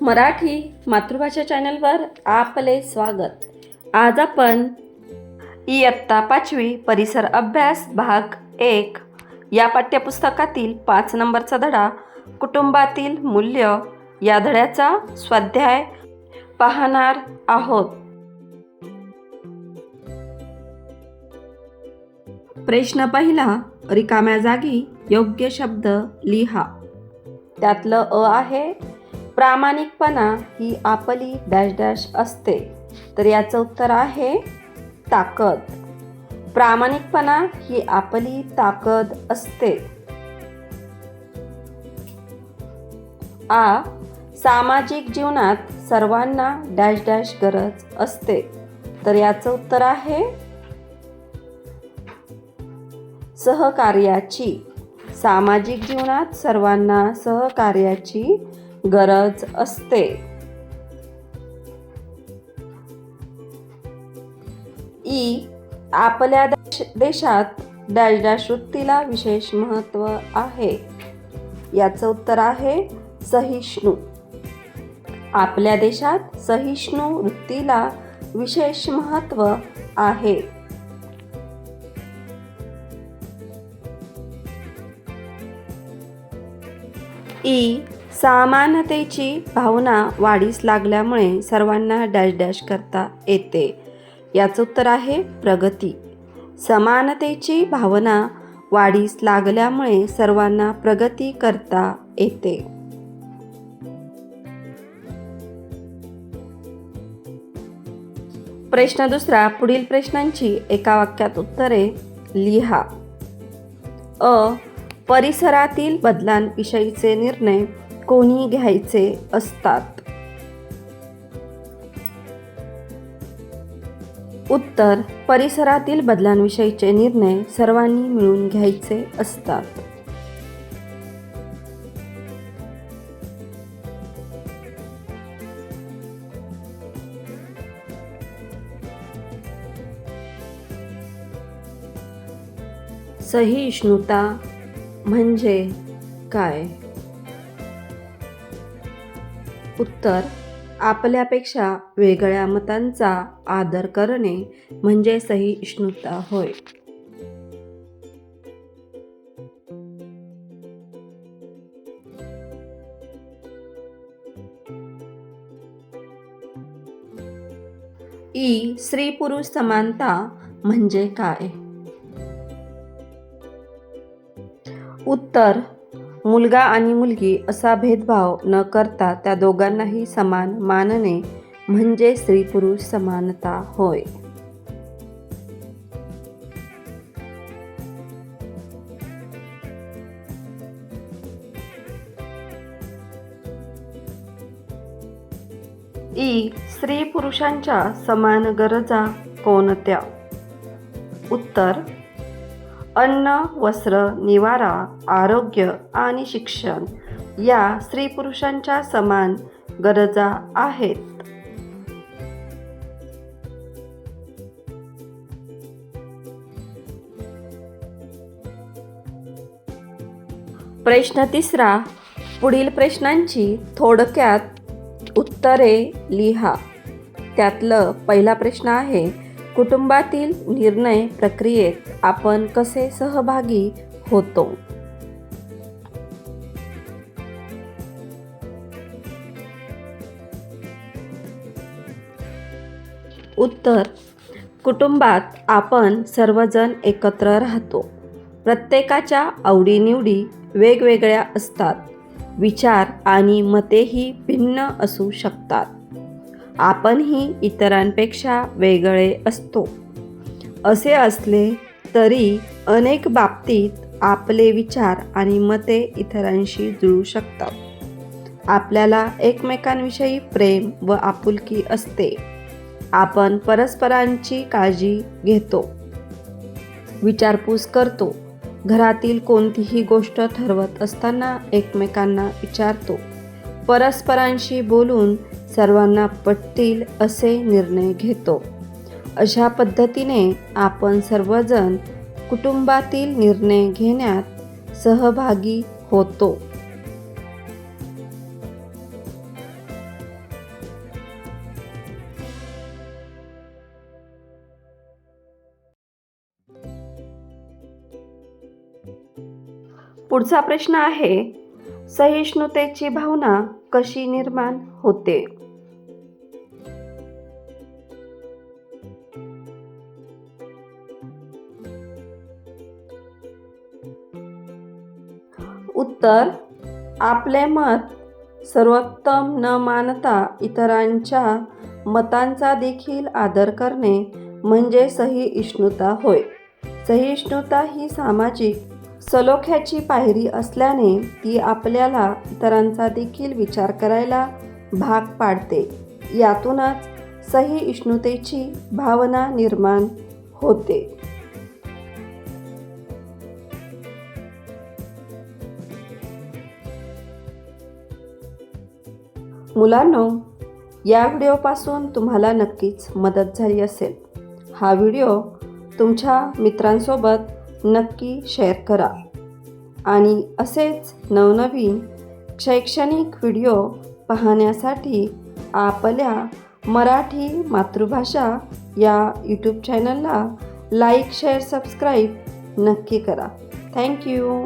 मराठी मातृभाषा चॅनलवर आपले स्वागत. आज आपण इयत्ता पाचवी परिसर अभ्यास भाग एक या पाठ्यपुस्तकातील पाच नंबरचा धडा कुटुंबातील मूल्य या धड्याचा स्वाध्याय पाहणार आहोत. प्रश्न पहिला रिकाम्या जागी योग्य शब्द लिहा. त्यातलं अ आहे प्रामाणिकपणा ही आपली डॅश डॅश असते. तर याचं उत्तर आहे ताकद. प्रामाणिकपणा ही आपली ताकद असते. आ. सामाजिक जीवनात सर्वांना डॅश डॅश गरज असते. तर याचं उत्तर आहे सहकार्याची. सामाजिक जीवनात सर्वांना सहकार्याची गरज असते. ई आपल्या देश देशात डॅश डॅश वृत्तीला विशेष महत्त्व आहे. याचं उत्तर आहे सहिष्णू. आपल्या देशात सहिष्णू वृत्तीला विशेष महत्त्व आहे. ई समानतेची भावना वाढीस लागल्यामुळे सर्वांना डॅश डॅश करता येते. याचं उत्तर आहे प्रगती. समानतेची भावना वाढीस लागल्यामुळे सर्वांना प्रगती करता येते. प्रश्न दुसरा पुढील प्रश्नांची एका वाक्यात उत्तरे लिहा. अ. परिसरातील बदलांविषयीचे निर्णय कोणी घ्यायचे असतात? उत्तर परिसरातील बदलांविषयीचे निर्णय सर्वांनी मिळून घ्यायचे असतात. सहिष्णुता म्हणजे काय? उत्तर आपल्यापेक्षा वेगळ्या मतांचा आदर करणे म्हणजे सहिष्णुता होय. ई स्त्री पुरुष समानता म्हणजे काय? उत्तर मुलगा आणि मुलगी असा भेदभाव न करता त्या दोघांनाही समान मानणे म्हणजे स्त्री पुरुष समानता होय. ई स्त्री पुरुषांच्या समान गरजा कोणत्या? उत्तर अन्न वस्त्र निवारा आरोग्य आणि शिक्षण या स्त्री पुरुषांच्या समान गरजा आहेत. प्रश्न तिसरा पुढील प्रश्नांची थोडक्यात उत्तरे लिहा. त्यातलं पहिला प्रश्न आहे कुटुंबातील निर्णय प्रक्रियेत आपण कसे सहभागी होतो? उत्तर कुटुंबात आपण सर्वजण एकत्र राहतो. प्रत्येकाच्या आवडीनिवडी वेगवेगळ्या असतात. विचार आणि मतेही भिन्न असू शकतात. आपणही इतरांपेक्षा वेगळे असतो. असे असले तरी अनेक बाबतीत आपले विचार आणि मते इतरांशी जुळू शकतात. आपल्याला एकमेकांविषयी प्रेम व आपुलकी असते. आपण परस्परांची काळजी घेतो. विचारपूस करतो. घरातील कोणतीही गोष्ट ठरवत असताना एकमेकांना विचारतो. परस्परांशी बोलून सर्वांना पटतील असे निर्णय घेतो. अशा पद्धतीने आपण सर्वजण कुटुंबातील निर्णय घेण्यात सहभागी होतो. पुढचा प्रश्न आहे सहिष्णुतेची भावना कशी निर्माण होते? उत्तर आपले मत सर्वोत्तम न मानता इतरांच्या मतांचा देखील आदर करणे म्हणजे सहिष्णुता होय. सहिष्णुता ही सामाजिक सलोख्याची पायरी असल्याने ती आपल्याला इतरांचा देखील विचार करायला भाग पाडते. यातूनच सहिष्णुतेची भावना निर्माण होते. मुलांनो या व्हिडिओपासून तुम्हाला नक्कीच मदत झाली असेल. हा व्हिडिओ तुमच्या मित्रांसोबत नक्की शेअर करा. आणि असेच नवनवीन शैक्षणिक व्हिडिओ पाहण्यासाठी आपल्या मराठी मातृभाषा या यूट्यूब चॅनलला लाईक शेअर सबस्क्राईब नक्की करा. थँक्यू